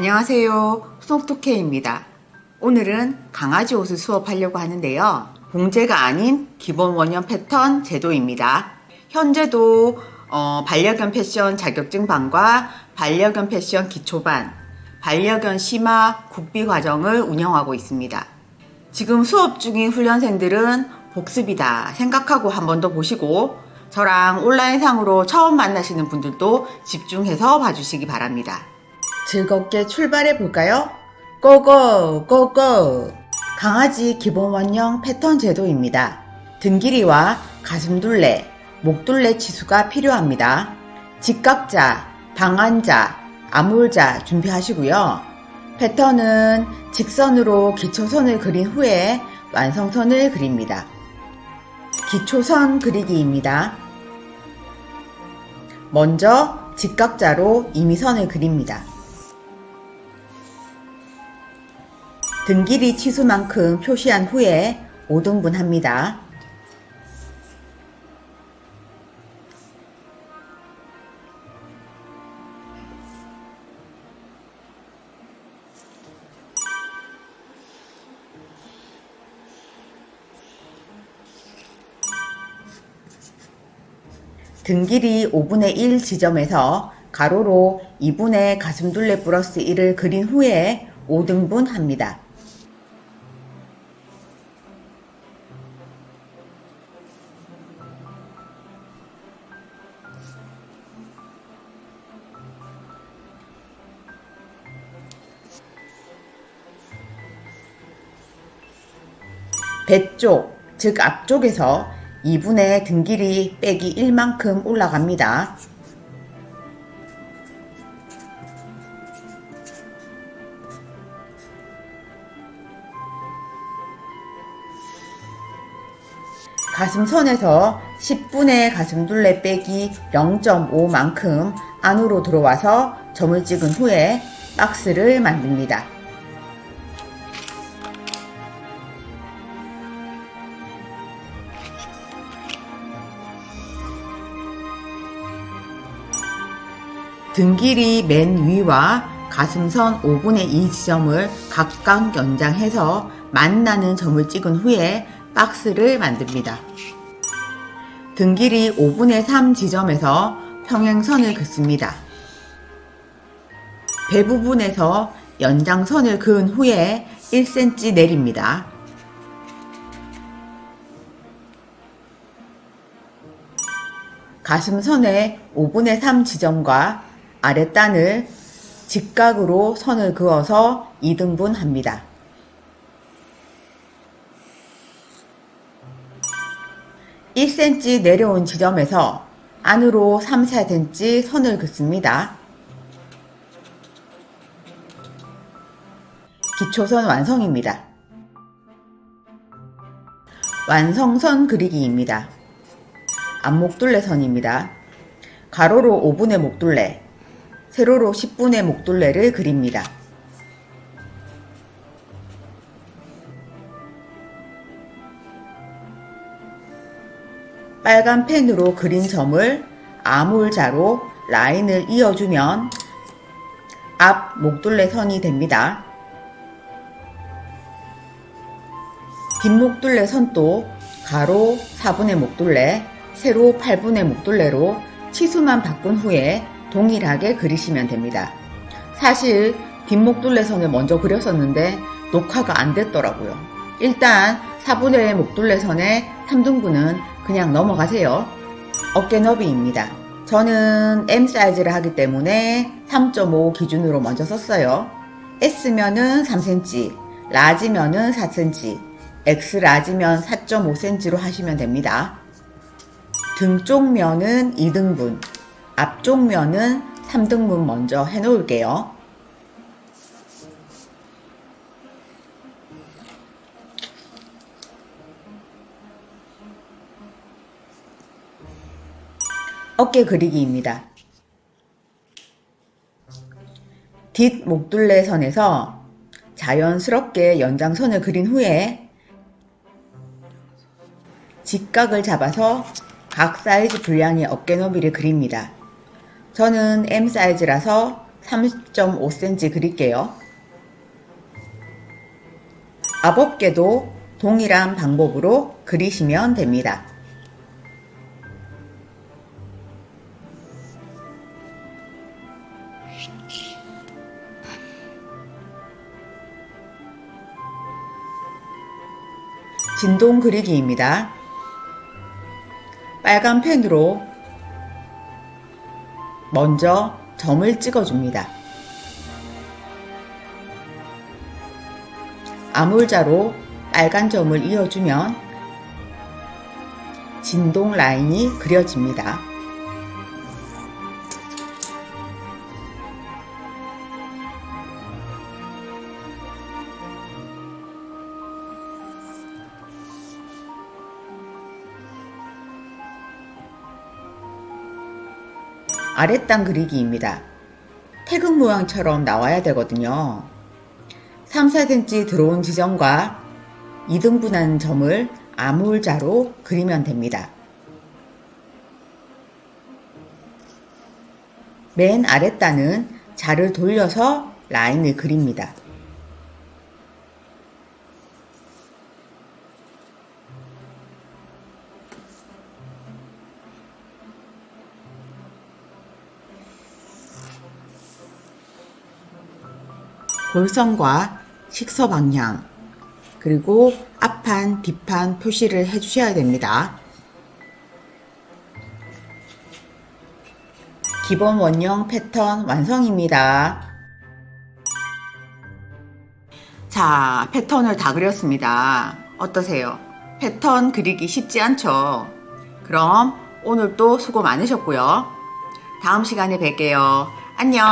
안녕하세요. 송토케입니다. 오늘은 강아지 옷을 수업하려고 하는데요. 봉제가 아닌 기본 원형 패턴 제도입니다. 현재도 어, 반려견 패션 자격증반과 반려견 패션 기초반, 반려견 심화 국비 과정을 운영하고 있습니다. 지금 수업 중인 훈련생들은 복습이다 생각하고 한 번 더 보시고 저랑 온라인상으로 처음 만나시는 분들도 집중해서 봐주시기 바랍니다. 즐겁게 출발해 볼까요? 고고 고고 강아지 기본 원형 패턴 제도입니다. 등 길이와 가슴 둘레, 목 둘레 치수가 필요합니다. 직각자, 방안자, 아물자 준비하시고요. 패턴은 직선으로 기초선을 그린 후에 완성선을 그립니다. 기초선 그리기입니다. 먼저 직각자로 임의선을 그립니다. 등 길이 치수만큼 표시한 후에 5등분 합니다. 등 길이 5분의 1 지점에서 가로로 2분의 가슴둘레 플러스 1을 그린 후에 5등분 합니다. 배 쪽, 즉 앞쪽에서 2분의 등 길이 빼기 1만큼 올라갑니다. 가슴선에서 10분의 가슴둘레 빼기 0.5만큼 안으로 들어와서 점을 찍은 후에 박스를 만듭니다. 등 길이 맨 위와 가슴선 5분의 2 지점을 각각 연장해서 만나는 점을 찍은 후에 박스를 만듭니다. 등 길이 5분의 3 지점에서 평행선을 긋습니다. 배 부분에서 연장선을 그은 후에 1cm 내립니다. 가슴선의 5분의 3 지점과 아랫단을 직각으로 선을 그어서 2등분 합니다. (1cm) 내려온 지점에서 안으로 3, 4cm 선을 긋습니다. 기초선 완성입니다. 완성선 그리기입니다. 앞목둘레 선입니다. 가로로 5분의 목둘레, 세로로 10분의 목둘레를 그립니다. 빨간 펜으로 그린 점을 아물자로 라인을 이어주면 앞 목둘레 선이 됩니다. 뒷목둘레 선도 가로 4분의 목둘레, 세로 8분의 목둘레로 치수만 바꾼 후에 동일하게 그리시면 됩니다. 사실 뒷목둘레 선을 먼저 그렸었는데 녹화가 안 됐더라고요. 일단 4분의 목둘레 선의 3등분은 그냥 넘어가세요. 어깨 너비입니다. 저는 M 사이즈를 하기 때문에 3.5 기준으로 먼저 썼어요. S면은 3cm, 라지면은 4cm, X 라지면 4.5cm로 하시면 됩니다. 등 쪽 면은 2등분, 앞쪽 면은 3등분 먼저 해 놓을게요. 어깨 그리기입니다. 뒷 목둘레 선에서 자연스럽게 연장선을 그린 후에 직각을 잡아서 각 사이즈 분량의 어깨 너비를 그립니다. 저는 M 사이즈라서 3.5cm 그릴게요. 앞어깨도 동일한 방법으로 그리시면 됩니다. 진동 그리기입니다. 빨간 펜으로 먼저 점을 찍어줍니다. 아물자로 빨간 점을 이어주면 진동 라인이 그려집니다. 아랫단 그리기입니다. 태극 모양처럼 나와야 되거든요. 3, 4cm 들어온 지점과 2등분한 점을 아물자로 그리면 됩니다. 맨 아랫단은 자를 돌려서 라인을 그립니다. 골선과 식서 방향, 그리고 앞판, 뒷판 표시를 해주셔야 됩니다. 기본 원형 패턴 완성입니다. 자, 패턴을 다 그렸습니다. 어떠세요? 패턴 그리기 쉽지 않죠? 그럼 오늘도 수고 많으셨고요. 다음 시간에 뵐게요. 안녕!